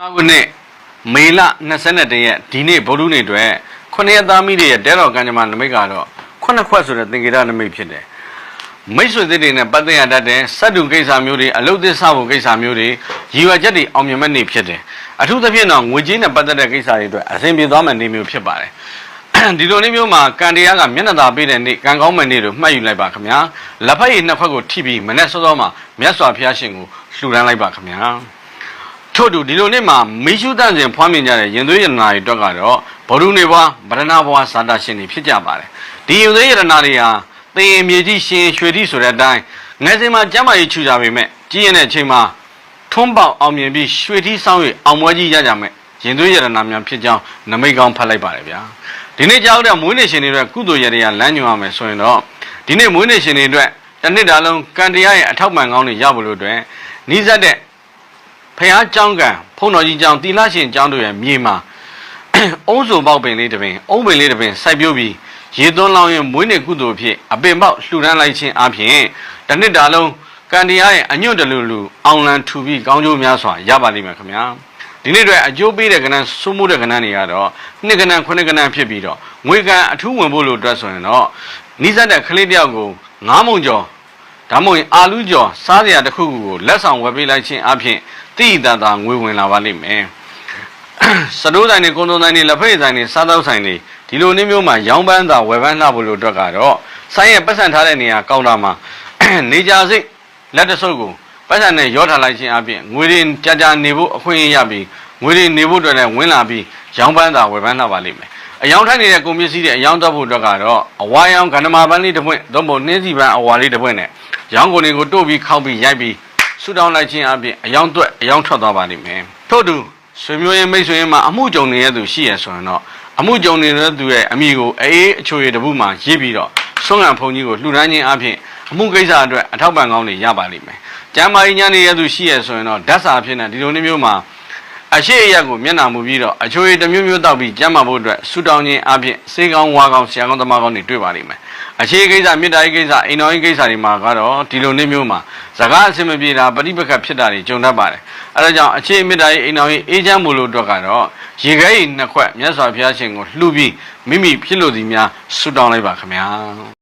ငါခုနှစ်မေလ22ရက်ဒီနေ့ဗုဒ္ဓနေ့အတွက်ခုနှစ်ရက်သားမိတွေရဲ့တဲတော်ကံကြမ္မာနမိတ်ကတော့ခုနှစ်ခွက်ဆိုတဲ့သင်္ကေတနမိတ်ဖြစ်တယ်မိတ်ဆွေသစ်တွေနဲ့ပတ်သက်ရတတ်တဲ့စက်တူကိစ္စမျိုးတွေအလုပ်သစ်စဖို့ကိစ္စမျိုးတွေရည်ရွယ်ချက်တွေအောင်မြင်မဲ့နေ့ဖြစ်တယ်အထူးသဖြင့်တော့ငွေကြေးနဲ့ပတ်သက်တဲ့ကိစ္စတွေအတွက်အစဉ်ပြေသွားမယ့်နေ့မျိုးဖြစ်ပါတယ် ဒီလိုနေ့မျိုးမှာကံတရားကမျက်နှာသာပေးတဲ့နေ့ကံကောင်းမဲ့နေ့လို့မှတ်ယူလိုက်ပါခင်ဗျာလက်ဖက်ရည်နှစ်ခွက်ကိုထိပြီးမနေ့စောစောမှာမြတ်စွာဘုရားရှင်ကိုလှူဒန်းလိုက်ပါခင်ဗျာထို့တူဒီလိုနေ့မှာမိရှုတန့်စဉ်ဖွားမြင်ကြတဲ့ရင်သွေးရတနာတွေအတွက်ကတော့ဗုဒ္ဓနေဘွားဗရဏဘွားသာတာရှင်တွေဖြစ်ကြပါတယ်ဒီရင်သွေးရတနာတွေဟာသေရင်မြေကြီးရှင်ရွှေတိဆိုတဲ့အတိုင်းငယ်စဉ်မှာကျမ်းမာရေးချူကြပေမဲ့ကြီးရင်တဲ့အချိန်မှာထွန်းပေါက်အောင်မြင်ပြီးရွှေထီးဆောင်၍အောင်ပွဲကြီးရကြမယ် ရင်သွေးရတနာများဖြစ်ကြောင်းနမိတ်ကောင်းဖတ်လိုက်ပါတယ်ဗျာဒီနေ့ကြောက်တဲ့မွေးနေ့ရှင်တွေအတွက်ကုသိုလ်ရတရားလမ်းညွှန်ရမယ်ဆိုရင်တော့ဒီနေ့မွေးနေ့ရှင်တွေအတွက်တစ်နှစ်တာလုံးကံတရားရဲ့အထောက်ပံ့ကောင်းတွေရဖို့လို့အတွက်နှီးစပ်တဲ့ဖះเจ้าကံဖုံတော်ကြီးเจ้าတီလာရှင်เจ้าတို့ရဲ့မြေမှာ အုံးစုံပေါက်ပင်လေးတစ်ပင်အုံးပင်လေးတစ်ပင်စိုက်ပျိုးပြီးရေသွန်းလောင်းရင်မွေးနေ့ကုသိုလ်ဖြစ်အပင်ပေါက်လှူဒန်းလိုက်ခြင်းအပြင်တစ်နှစ်တာလုံးကံတရားရဲ့အညွန့်တလူလူအောင်လံထူပြီးကောင်းကျိုးများစွာရပါလိမ့်မယ်ခင်ဗျာ ဒီနေ့အတွက်အကျိုးပေးတဲ့ကဏ္ဍစိုးမိုးတဲ့ကဏ္ဍတွေကတော့နှစ်ကဏ္ဍခုနှစ်ကဏ္ဍဖြစ်ပြီးတော့ငွေကံအထူးဝင်ဖို့လို့အတွက်ဆိုရင်တော့နိစ္စတဲ့ကလေးတယောက်ကိုငားမုံကျော်ဒါမှမဟုတ်အာလူးကျော်စားစရာတစ်ခုခုကိုလက်ဆောင်ဝယ်ပေးလိုက်ခြင်းအပြင်တိတိတတ်တာငွေဝင်လာပါလိမ့်မယ်စတိုးဆိုင်တွေကွန်ဒိုဆိုင်တွေလက်ဖက်ရည်ဆိုင်တွေစားသောက်ဆိုင်တွေဒီလိုနည်းမျိုးမှာရောင်းပန်းတာဝယ်ပန်းလှဖို့လို့အတွက်ကတော့ဆိုင်ရဲ့ပတ်စံထားတဲ့နေရာကောင်းတာမှာနေကြစိတ်လက်တဆုပ်ကို ပတ်စံနဲ့ရောထားလိုက်ခြင်းအပြင်ငွေတွေကြာကြာနေဖို့အခွင့်အရေးရပြီးငွေတွေနေဖို့အတွက်လည်းဝင်လာပြီးရောင်းပန်းတာဝယ်ပန်းလှပါလိမ့်မယ်အယောင်ထိုက်နေတဲ့ကုန်ပစ္စည်းတွေအယောင်တော့ဖို့အတွက်ကတော့အဝါရောင်ကန္နမာပန်းလေးတစ်ပွင့်သို့မဟုတ်နှင်းစီပန်းအဝါလေးတစ်ပွင့်နဲ့ရောင်းကုန်တွေကိုတို့ပြီးခောက်ပြီးရိုက်ပြီးဆူတောင်းလိုက်ခြင်းအပြင်အယောင်သွက်အယောင်ထွက်သွားပါလိမ့်မယ်ထို့တူဆွေမျိုးရင်မိတ်ဆွေရင်မှာအမှုကြုံနေတဲ့သူရှိရဆိုရင်တော့အမှုကြုံနေတဲ့သူရဲ့အမိကိုအေးအချိုရည်တပုမှရေးပြီးတော့ဆွမ်းငံဖုန်ကြီးကိုလှူဒန်းခြင်းအပြင် အမှုကိစ္စအတွက်အထောက်ပံ့ကောင်းတွေရပါလိမ့်မယ်။ကျမ်းမာရေးညာနေတဲ့သူရှိရဆိုရင်တော့ဓာတ်စာအဖြစ်နဲ့ဒီလိုမျိုးမျိုးမှာအရှိအရက်ကိုမျက်နှာမူပြီးတော့အချိုရည်တစ်မျိုးမျိုးတောက်ပြီးကျမ်းမာဖို့အတွက်ဆူတောင်းခြင်းအပြင်စေကောင်းဝါကောင်းဆရာကောင်းသမားကောင်းတွေတွေ့ပါလိမ့်မယ်။အခြေကိစ္စမေတ္တာရေးကိစ္စအိမ်တော်ရေးကိစ္စတွေမှာကတော့ဒီလိုမျိုးမျိုးမှာစကားအဆင်မပြေတာပဋိပက္ခဖြစ်တာတွေကြုံတတ်ပါတယ်။အဲဒါကြောင့်အခြေမေတ္တာရေးအိမ်တော်ရေးအေးချမ်းမှုလို့အတွက်ကတော့ရေခဲကြီးနှစ်ခွက်မြတ်စွာဘုရားရှင်ကိုလှူပြီးမိမိဖြစ်လို့ဒီများဆူတောင်းလိုက်ပါခင်ဗျာ။